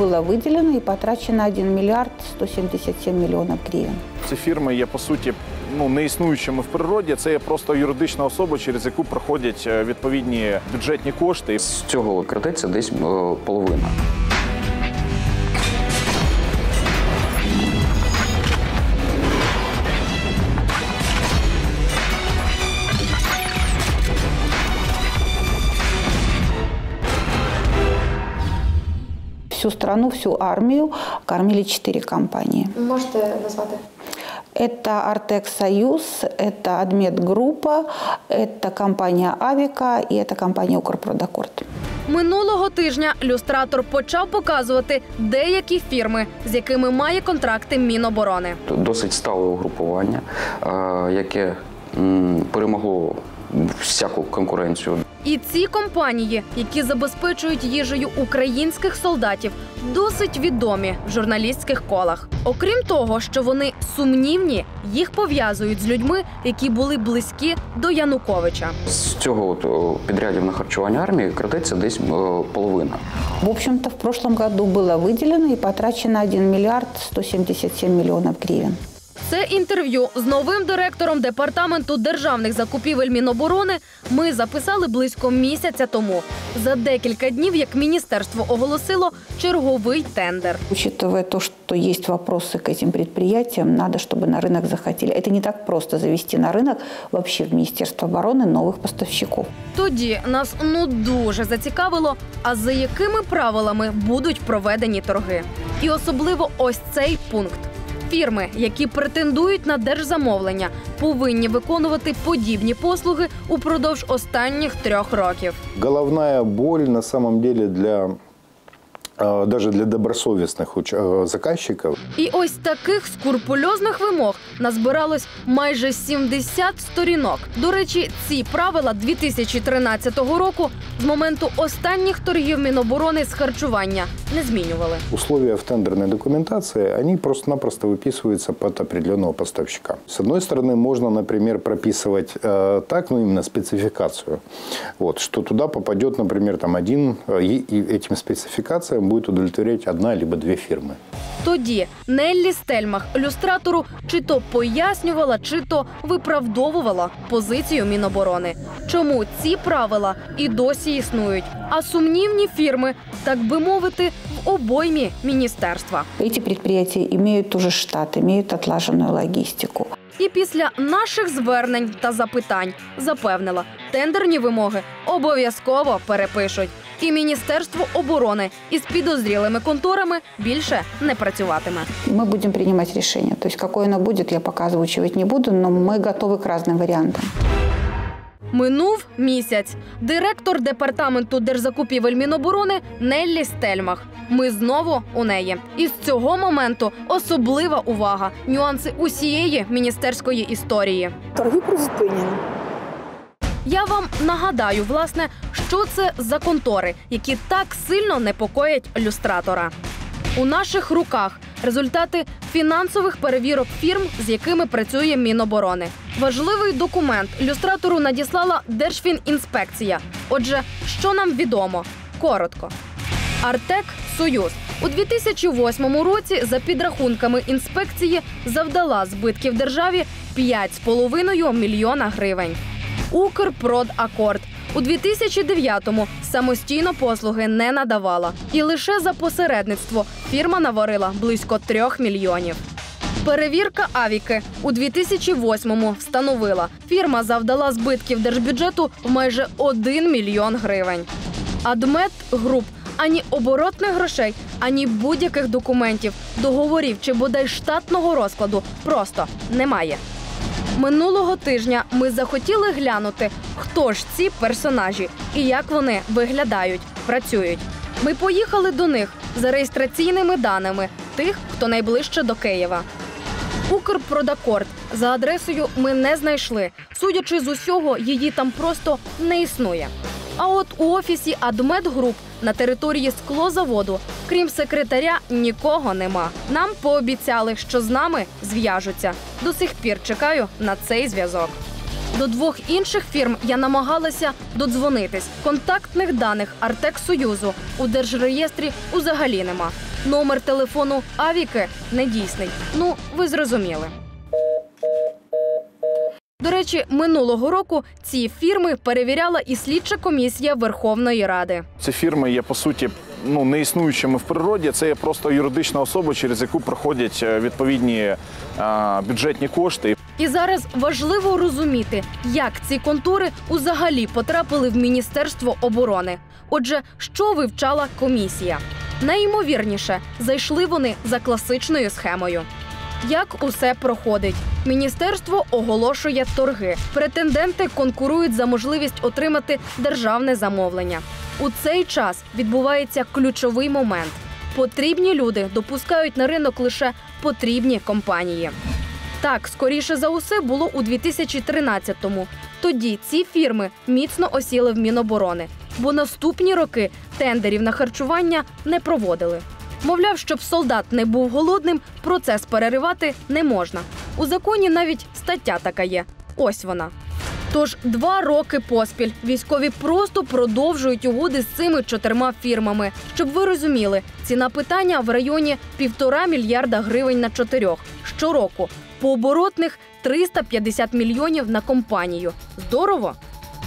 было выделено и потрачено 1 миллиард 177 миллионов гривен. Ці фірми є по суті ну не існуючими в природі. Це є просто юридична особа, через яку проходять е, відповідні бюджетні кошти. З цього крадеться десь е, половина. Всю страну, всю армию кормили четыре компании. Можете назвати? Это Артек Союз, это Адмет Группа, это компания Авика и это компания Укрпродакорд. Минулого тижня люстратор почав показувати деякі фірми, з якими має контракти Міноборони. Досить стале угрупування, е, яке м, перемогло всяку конкуренцію. І ці компанії, які забезпечують їжею українських солдатів, досить відомі в журналістських колах. Окрім того, що вони сумнівні, їх пов'язують з людьми, які були близькі до Януковича. З цього от, підрядів на харчування армії крадеться десь половина. В общем-то, в прошлом году было выделено и потрачено 1 миллиард 177 миллионов гривен. Це інтерв'ю з новим директором департаменту державних закупівель Міноборони ми записали близько місяця тому. За декілька днів, як міністерство оголосило черговий тендер. Учитывая то, что есть вопросы к этим предприятиям, надо, чтобы на рынок захотели. Это не так просто завести на рынок вообще в Министерство обороны новых поставщиков. Тоді нас ну дуже зацікавило, а за якими правилами будуть проведені торги. І особливо ось цей пункт. Фірми, які претендують на держзамовлення, повинні виконувати подібні послуги упродовж останніх трьох років. головная боль на самом деле для э, даже для добросовестных уч- э, заказчиков. І ось таких скурпульозних вимог назбиралось майже 70 сторінок. До речі, ці правила 2013 року з моменту останніх торгів Міноборони з харчування не змінювали. Условия в тендерной документации, они просто-напросто выписываются под определенного поставщика. С одной стороны, можно, например, прописывать э, так, ну именно спецификацию, вот, что туда попадет, например, там один, э, и, и этим спецификациям будет удовлетворять одна либо две фирмы. Тоді Неллі Стельмах люстратору чи то пояснювала, чи то виправдовувала позицію Міноборони. Чому ці правила і досі існують, а сумнівні фірми, так би мовити, в обоймі міністерства. Эти предприятия имеют уже штат, имеют отлаженную логистику. І після наших звернень та запитань запевнила, тендерні вимоги обов'язково перепишуть. І Міністерство оборони із підозрілими конторами більше не працюватиме. И мы будем принимать решение. То есть какое оно будет, я пока озвучивать не буду, но мы готовы к разным вариантам. Минув місяць. Директор департаменту держзакупівель Міноборони Неллі Стельмах. Ми знову у неї. І з цього моменту особлива увага, нюанси усієї міністерської історії. Торги призупинені. Я вам нагадаю, власне, що це за контори, які так сильно непокоять люстратора. У наших руках результати фінансових перевірок фірм, з якими працює Міноборони. Важливий документ люстратору надіслала Держфінінспекція. Отже, що нам відомо? Коротко. Артек Союз у 2008 році, за підрахунками інспекції, завдала збитків державі 5,5 мільйона гривень. Укрпродакорд у 2009-му самостійно послуги не надавала, і лише за посередництво фірма наварила близько трьох мільйонів. Перевірка Авіки у 2008-му встановила, фірма завдала збитків держбюджету в майже 1 мільйон гривень. Адмет груп ані оборотних грошей, ані будь-яких документів, договорів чи бодай штатного розкладу просто немає. Минулого тижня ми захотіли глянути, хто ж ці персонажі і як вони виглядають, працюють. Ми поїхали до них за реєстраційними даними тих, хто найближче до Києва. Укрпродакорд за адресою ми не знайшли. Судячи з усього, її там просто не існує. А от у офісі Адмедгруп на території склозаводу, крім секретаря, нікого нема. Нам пообіцяли, що з нами зв'яжуться. До сих пір чекаю на цей зв'язок. До двох інших фірм я намагалася додзвонитись. Контактних даних Артек Союзу у держреєстрі узагалі нема. Номер телефону Авіки недійсний. Ну, ви зрозуміли. До речі, минулого року ці фірми перевіряла і слідча комісія Верховної Ради. Ці фірми є по суті ну не існуючими в природі. Це є просто юридична особа, через яку проходять е, відповідні е, бюджетні кошти. І зараз важливо розуміти, як ці контури узагалі потрапили в Міністерство оборони. Отже, що вивчала комісія? Найімовірніше, зайшли вони за класичною схемою. Як усе проходить? Міністерство оголошує торги. Претенденти конкурують за можливість отримати державне замовлення. У цей час відбувається ключовий момент. Потрібні люди допускають на ринок лише потрібні компанії. Так, скоріше за усе було у 2013-му. Тоді ці фірми міцно осіли в Міноборони, бо наступні роки тендерів на харчування не проводили. Мовляв, щоб солдат не був голодним, процес переривати не можна. У законі навіть стаття така є. Ось вона. Тож два роки поспіль військові просто продовжують угоди з цими чотирма фірмами. Щоб ви розуміли, ціна питання в районі півтора мільярда гривень на чотирьох щороку. По оборотних 350 мільйонів на компанію. Здорово!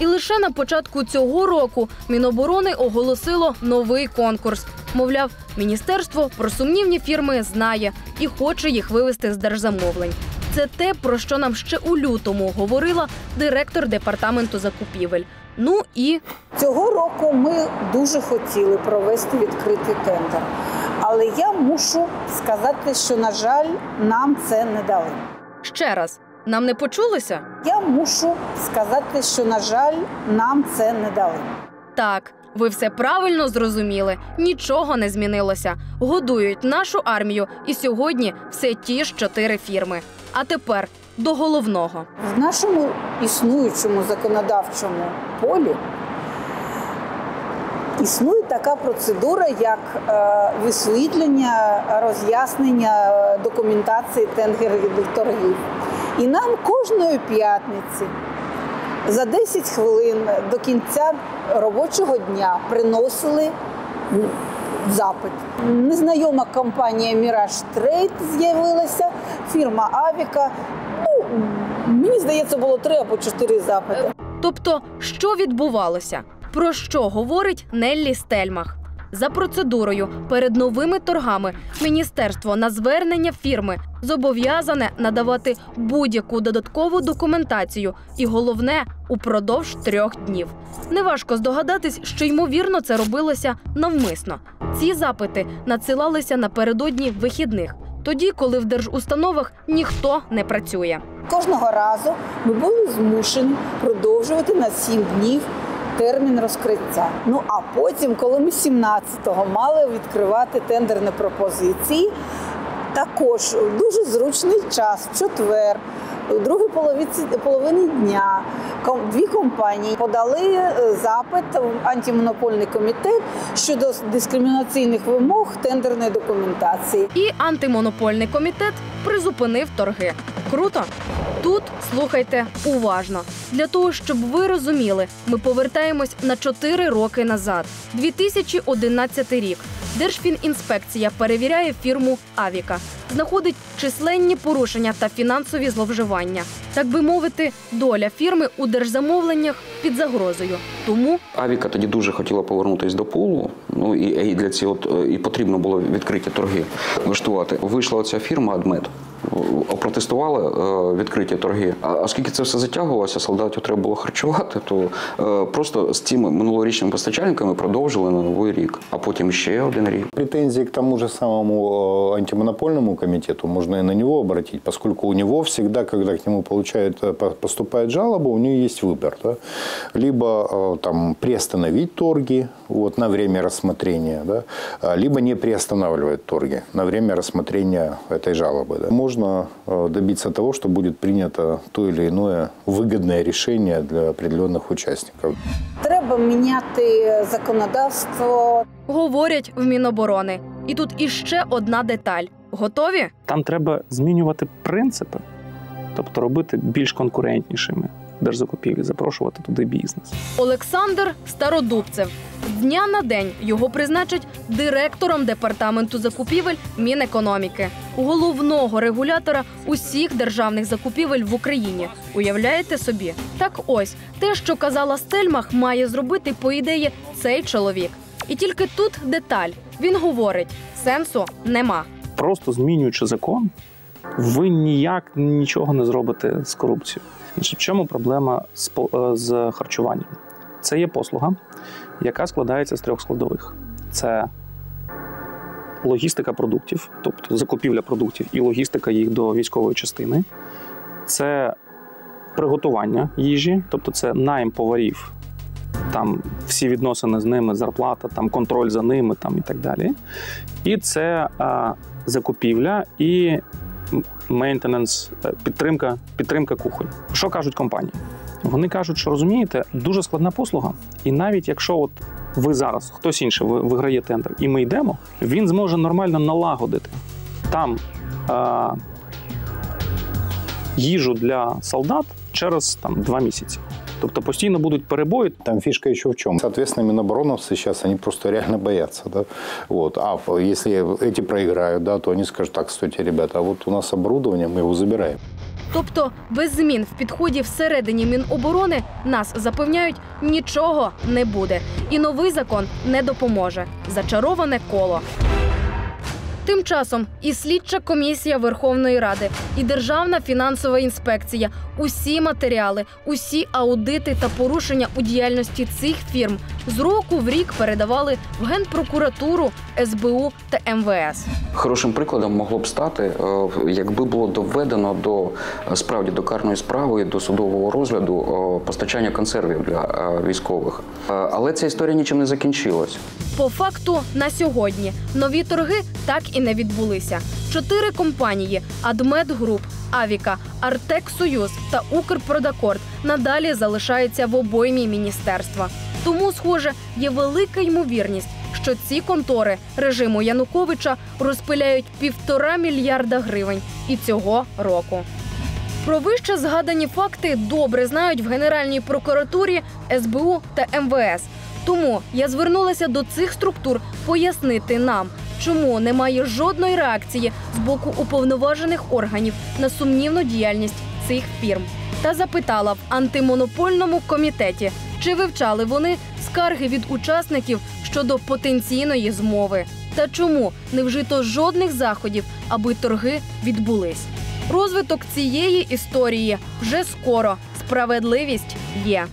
І лише на початку цього року Міноборони оголосило новий конкурс. Мовляв, міністерство про сумнівні фірми знає і хоче їх вивести з держзамовлень. Це те, про що нам ще у лютому говорила директор департаменту закупівель. Ну і Цього року ми дуже хотіли провести відкритий тендер. Але я мушу сказати, що, на жаль, нам це не дали. ще раз нам не почулося? Я мушу сказати, що, на жаль, нам це не дали. Так, ви все правильно зрозуміли. Нічого не змінилося. Годують нашу армію, і сьогодні все ті ж чотири фірми. А тепер до головного. В нашому існуючому законодавчому полі існує така процедура, як е, висвітлення, роз'яснення документації тендерних торгів. І нам кожної п'ятниці за 10 хвилин до кінця робочого дня приносили запит. Незнайома компанія Mirage Trade з'явилася, фірма Авіка. Ну, мені здається, було три або чотири запити. Тобто, що відбувалося? Про що говорить Неллі Стельмах? За процедурою перед новими торгами міністерство на звернення фірми зобов'язане надавати будь-яку додаткову документацію, і головне упродовж трьох днів. Неважко здогадатись, що ймовірно це робилося навмисно. Ці запити надсилалися напередодні вихідних, тоді, коли в держустановах ніхто не працює. Кожного разу ми були змушені продовжувати на 7 днів термін розкриття. Ну а потім, коли ми 17-го мали відкривати тендерні пропозиції, також дуже зручний час, в четвер, у другій половині дня, дві компанії подали е, запит в антимонопольний комітет щодо дискримінаційних вимог тендерної документації. І антимонопольний комітет призупинив торги. Круто? Тут слухайте уважно. Для того, щоб ви розуміли, ми повертаємось на 4 роки назад. 2011 рік. Держфінінспекція перевіряє фірму Авіка, знаходить численні порушення та фінансові зловживання. Так би мовити, доля фірми у держзамовленнях під загрозою. Тому Авіка тоді дуже хотіла повернутися до пулу. Ну і, для цього е, і потрібно було відкриті торги влаштувати. Вийшла оця фірма Адмет. Опротестували е, відкриті торги. А оскільки це все затягувалося, солдатів треба було харчувати, то е, просто з цими минулорічними постачальниками продовжили на новий рік, а потім ще один рік. Претензии к тому же самому э, антимонопольному комитету можно и на него обратить, поскольку у него всегда, когда к нему получает, э, по- поступает жалоба, у него есть выбор. да. Либо э, там приостановить торги вот, на время рассмотрения, да, а, либо не приостанавливать торги на время рассмотрения этой жалобы. да. Можно э, добиться того, что будет принято то или иное выгодное решение для определенных участников. Треба міняти законодавство. говорять в Міноборони. І тут іще одна деталь. Готові? Там треба змінювати принципи, тобто робити більш конкурентнішими держзакупівлі, запрошувати туди бізнес. Олександр Стародубцев. З дня на день його призначать директором департаменту закупівель Мінекономіки, головного регулятора усіх державних закупівель в Україні. Уявляєте собі? Так ось те, що казала Стельмах, має зробити по ідеї цей чоловік. І тільки тут деталь. Він говорить: сенсу нема. Просто змінюючи закон, ви ніяк нічого не зробите з корупцією. В чому проблема е, з харчуванням? Це є послуга, яка складається з трьох складових: це логістика продуктів, тобто закупівля продуктів і логістика їх до військової частини, це приготування їжі, тобто це найм поварів, там всі відносини з ними, зарплата, там контроль за ними, там і так далі. І це а, закупівля і мейнтенанс, підтримка, підтримка кухонь. Що кажуть компанії? Вони кажуть, що розумієте, дуже складна послуга. І навіть якщо от ви зараз, хтось інший ви- виграє тендер, і ми йдемо, він зможе нормально налагодити там е- їжу для солдат через там два місяці. Тобто постійно будуть перебої, Там фишка еще в чем? Соответственно, минобороновцы сейчас, они просто реально боятся. Да? Вот. А если эти проиграют, да, то они скажут, так, стойте, ребята, а вот у нас оборудование, мы его забираем. Тобто, без змін в підході всередині Міноборони нас запевняють, нічого не буде, і новий закон не допоможе. Зачароване коло. Тим часом і слідча комісія Верховної Ради, і Державна фінансова інспекція, усі матеріали, усі аудити та порушення у діяльності цих фірм з року в рік передавали в Генпрокуратуру, СБУ та МВС. Хорошим прикладом могло б стати, е, якби було доведено до е, справді до карної справи до судового розгляду е, постачання консервів для військових. Але ця історія нічим не закінчилась. По факту на сьогодні нові торги так і не відбулися. Чотири компанії: Адмедгруп, Авіка, Артек Союз та Укрпродакорд надалі залишаються в обоймі міністерства. Тому, схоже, є велика ймовірність, що ці контори режиму Януковича розпиляють півтора мільярда гривень і цього року. Про вище згадані факти добре знають в Генеральній прокуратурі, СБУ та МВС. Тому я звернулася до цих структур пояснити нам, чому немає жодної реакції з боку уповноважених органів на сумнівну діяльність цих фірм. Та запитала в антимонопольному комітеті, чи вивчали вони скарги від учасників щодо потенційної змови, та чому не вжито жодних заходів, аби торги відбулись. Розвиток цієї історії вже скоро. Справедливість є.